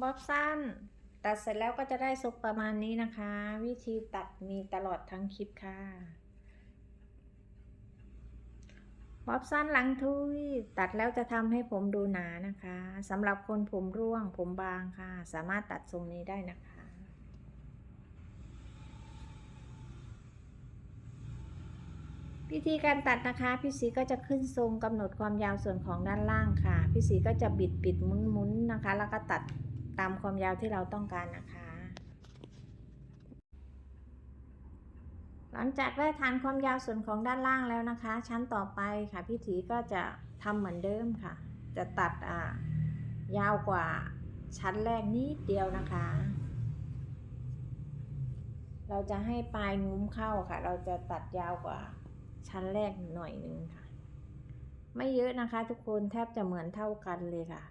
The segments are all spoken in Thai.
บ๊อบสั้น ตัดเสร็จแล้วก็จะได้ทรงประมาณนี้นะคะ วิธีตัดมีตลอดทั้งคลิปค่ะ บ๊อบสั้นหลังทุยตัดแล้วจะทำให้ผมดูหนานะคะสำหรับคนผมร่วงผมบางค่ะ สามารถตัดทรงนี้ได้นะคะวิธีการตัดนะคะพี่สีก็จะขึ้นทรงกำหนดความยาวส่วนของด้านล่างค่ะพี่สีก็จะบิดบิดมุนหมุนนะคะ แล้วก็ตัด ตามความยาวที่เราต้องการนะคะ หลังจากได้ฐานความยาวส่วนของด้านล่างแล้วนะคะ ชั้นต่อไปค่ะพี่ถีก็จะทำเหมือนเดิมค่ะ จะตัดอ่ายาวกว่าชั้นแรกนิดเดียวนะคะ เราจะให้ปลายงุ้มเข้าค่ะ เราจะตัดยาวกว่าชั้นแรกหน่อยนึงค่ะ ไม่เยอะนะคะทุกคนแทบจะเหมือนเท่ากันเลยค่ะ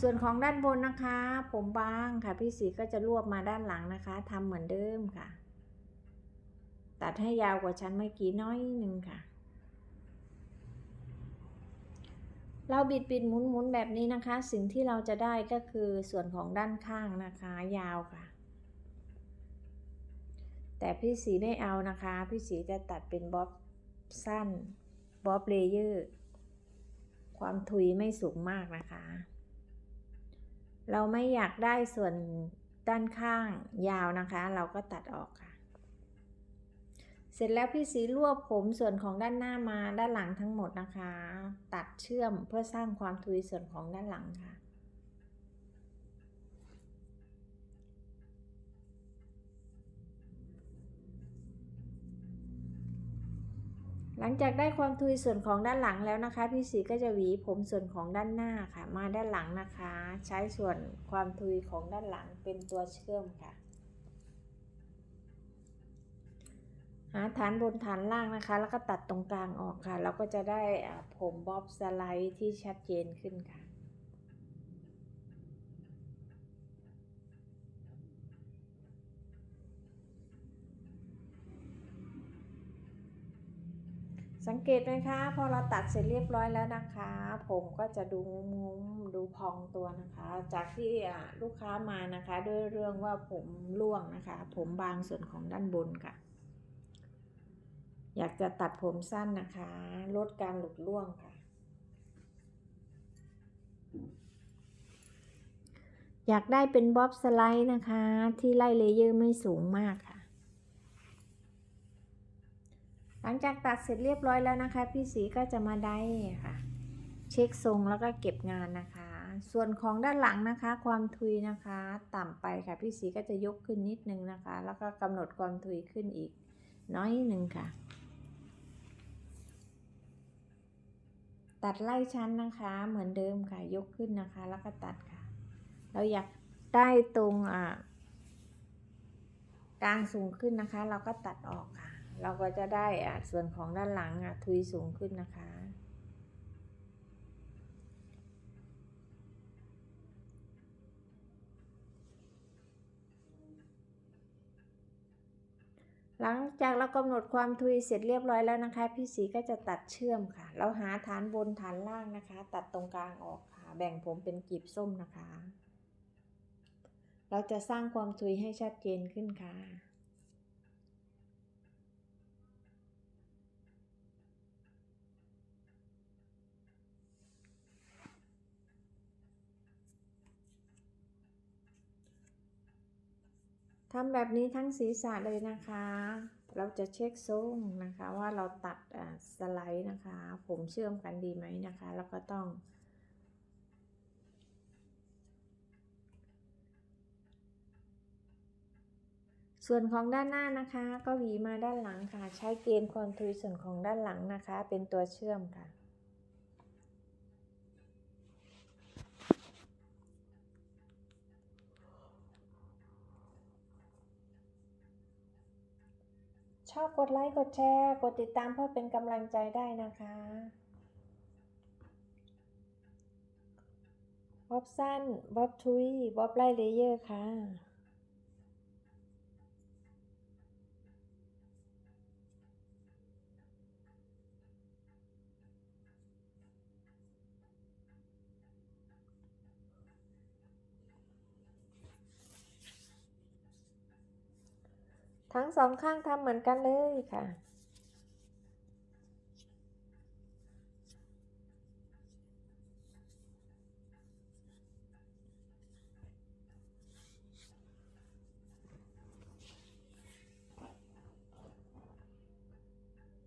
ส่วนของด้านบนนะคะ ผมบางค่ะ พี่สีก็จะรวบมาด้านหลังนะคะทำเหมือนเดิมค่ะ ตัดให้ยาวกว่าชั้นเมื่อกี้น้อยหนึ่งค่ะ เราบิดบิดหมุนหมุนแบบนี้นะคะ สิ่งที่เราจะได้ก็คือส่วนของด้านข้างนะคะ ยาวค่ะ แต่พี่สีไม่เอานะคะ พี่สีจะตัดเป็นบ๊อบสั้นบ๊อบเลเยอร์ความทุยไม่สูงมากนะคะ เราไม่อยากได้ส่วนด้านข้างยาวนะคะ เราก็ตัดออกค่ะ เสร็จแล้วพี่สีรวบผมส่วนของด้านหน้ามาด้านหลังทั้งหมดนะคะ ตัดเชื่อมเพื่อสร้างความทุยส่วนของด้านหลังค่ะ หลังจากได้ความทุยส่วนของด้านหลังแล้วนะคะ พี่สีก็จะหวีผมส่วนของด้านหน้าค่ะ มาด้านหลังนะคะ ใช้ส่วนความทุยของด้านหลังเป็นตัวเชื่อมค่ะ หาฐานบนฐานล่างนะคะ แล้วก็ตัดตรงกลางออกค่ะ เราก็จะได้ผมบ๊อบสไลด์ที่ชัดเจนขึ้นค่ะ สังเกตไหมคะพอเราตัดเสร็จเรียบร้อยแล้วนะคะ ผมก็จะดูงุ้มดูพองตัวนะคะ จากที่ลูกค้ามานะคะ ด้วยเรื่องว่าผมร่วงนะคะ ผมบางส่วนของด้านบนค่ะ อยากจะตัดผมสั้นนะคะ ลดการหลุดร่วงค่ะ อยากได้เป็นบ๊อบสไลด์นะคะ ที่ไล่เลเยอร์ไม่สูงมากค่ะ ห ลังจากตัดเสร็จเรียบร้อยแล้วนะคะ พี่สีก็จะมาได้ค่ะ เช็คทรงแล้วก็เก็บงานนะคะ ส่วนของด้านหลังนะคะ ความทุยนะคะ ต่ำไปค่ะ พี่สีก็จะยกขึ้นนิดนึงนะคะ แล้วก็กำหนดความทุยขึ้นอีก น้อยหนึ่งค่ะ ตัดไล่ชั้นนะคะ เหมือนเดิมค่ะ ยกขึ้นนะคะ แล้วก็ตัดค่ะ เราอยากได้ตรงอ่ากลางสูงขึ้นนะคะ เราก็ตัดออกค่ะ เราก็จะได้ส่วนของด้านหลังทุยสูงขึ้นนะคะ หลังจากเรากำหนดความทุยเสร็จเรียบร้อยแล้วนะคะ พี่สีก็จะตัดเชื่อมค่ะ เราหาฐานบนฐานล่างนะคะ ตัดตรงกลางออกค่ะ แบ่งผมเป็นกลีบส้มนะคะ เราจะสร้างความทุยให้ชัดเจนขึ้นค่ะำแบบนี้ทั้งศีรษะเลยนะคะ เราจะเช็คทรงนะคะ ว่าเราตัดสไลด์นะคะ ผมเชื่อมกันดีไหมนะคะ แล้วก็ต้อง ส่วนของด้านหน้านะคะ ก็หวีมาด้านหลังค่ะ ใช้เกณฑ์ความทุยส่วนของด้านหลังนะคะ เป็นตัวเชื่อมค่ะ ช อบกดไลค์ กดแชร์ กดติดตามเพื่อเป็นกำลังใจได้นะคะบ๊อบสั้นบ๊อบทุยบ๊อบไล่เลเยอร์ค่ะ ทั้งสองข้างทำเหมือนกันเลยค่ะ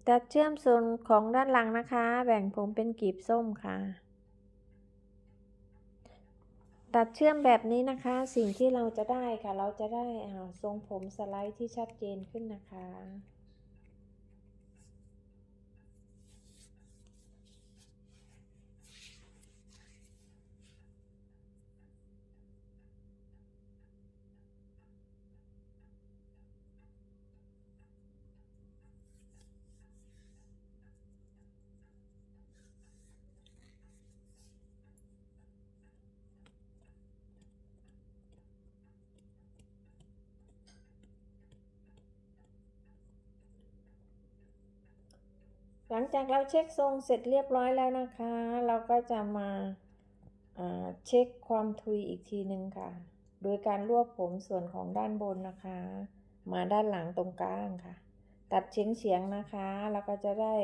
ตัดเชื่อมส่วนของด้านหลังนะคะ แบ่งผมเป็นกลีบส้มค่ะ ตัดเชื่อมแบบนี้นะคะ สิ่งที่เราจะได้ค่ะ เราจะได้ทรงผมสไลด์ที่ชัดเจนขึ้นนะคะ หลังจากเราเช็คทรงเสร็จเรียบร้อยแล้วนะคะ เราก็จะมาาเช็คความทุยอีกทีหนึ่งค่ะ โดยการรวบผมส่วนของด้านบนนะคะ มาด้านหลังตรงกลางค่ะ ตัดเฉียงเฉียงนะคะ แล้วก็จะได้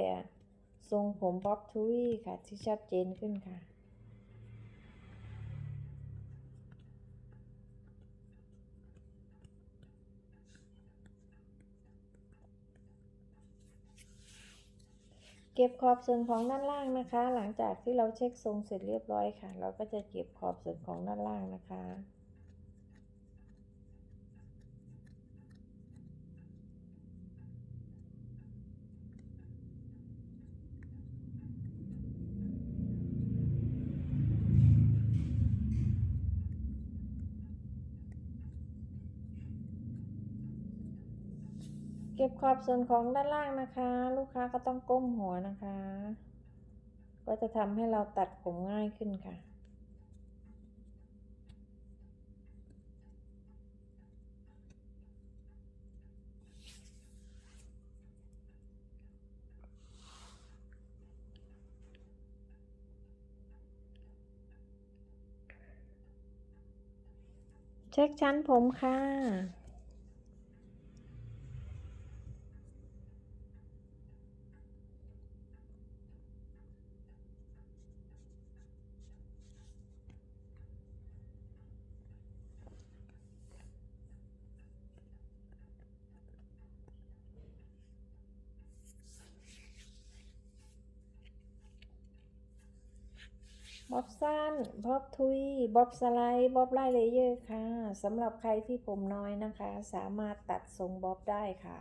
ทรงผมป๊อปทุยค่ะที่ชัดเจนขึ้นค่ะ เก็บขอบส่วนของด้านล่างนะคะ หลังจากที่เราเช็คทรงเสร็จเรียบร้อยค่ะ เราก็จะเก็บขอบส่วนของด้านล่างนะคะ บขอบส่วนของด้านล่างนะคะ ลูกค้าก็ต้องก้มหัวนะคะ ก็จะทำให้เราตัดผมง่ายขึ้นค่ะเช็คชั้นผมค่ะ บ๊อบสั้นบ๊อบทุยบ๊อบสไลด์บ๊อบไล่เลเยอร์ค่ะสำหรับใครที่ผมน้อยนะคะ สามารถตัดทรงบ๊อบได้ค่ะ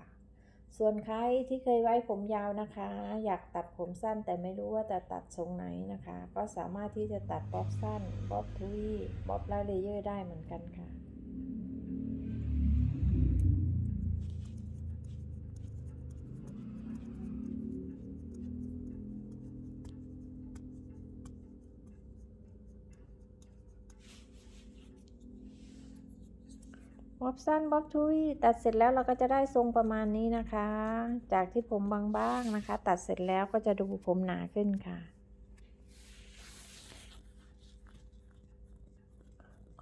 ส่วนใครที่เคยไว้ผมยาวนะคะ อยากตัดผมสั้นแต่ไม่รู้ว่าจะตัดทรงไหนนะคะ ก็สามารถที่จะตัดบ๊อบสั้นบ๊อบทุยบ๊อบไล่เลเยอร์ได้เหมือนกันค่ะ บ๊อบสั้นบ๊อบทุยตัดเสร็จแล้วเราก็จะได้ทรงประมาณนี้นะคะ จากที่ผมบางๆนะคะ ตัดเสร็จแล้วก็จะดูผมหนาขึ้นค่ะ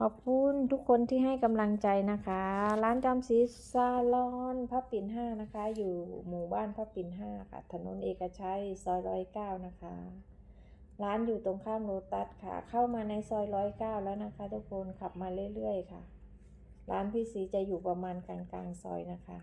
ขอบคุณทุกคนที่ให้กำลังใจนะคะ ร้านจำศีซาลอนพระปิ่นห้านะคะ อยู่หมู่บ้านพระปิ่นห้าค่ะ ถนนเอกชัยซอยร้อยเก้านะคะ ร้านอยู่ตรงข้ามโลตัสค่ะ เข้ามาในซอยร้อยเก้าแล้วนะคะ ทุกคนขับมาเรื่อยๆค่ะ ร้านพี่สีจะอยู่ประมาณกลางกลางๆซอยนะคะ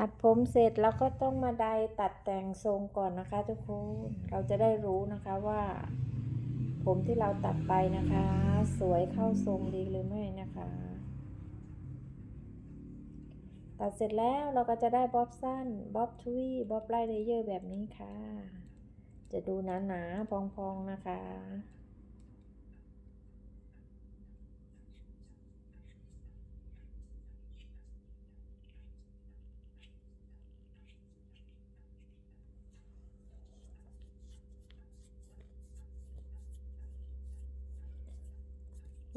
ตัดผมเสร็จแล้วก็ต้องมาไดตัดแต่งทรงก่อนนะคะ ทุกคนเราจะได้รู้นะคะว่า ผมที่เราตัดไปนะคะ สวยเข้าทรงดีหรือไม่นะคะ ตัดเสร็จแล้วเราก็จะได้บ๊อบสั้นบ๊อบทวีบ๊อบไล่เลเยอร์แบบนี้ค่ะ จะดูหนาๆพองๆนะคะ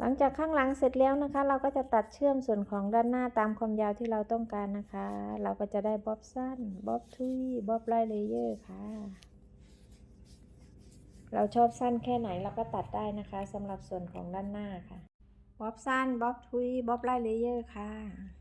หลังจากข้างหลังเสร็จแล้วนะคะ เราก็จะตัดเชื่อมส่วนของด้านหน้าตามความยาวที่เราต้องการนะคะ เราก็จะได้บ๊อบสั้นบ๊อบทุยบ๊อบไล่เลเยอร์ค่ะ เราชอบสั้นแค่ไหนเราก็ตัดได้นะคะสำหรับส่วนของด้านหน้าค่ะบ๊อบสั้นบ๊อบทุยบ๊อบไล่เลเยอร์ค่ะ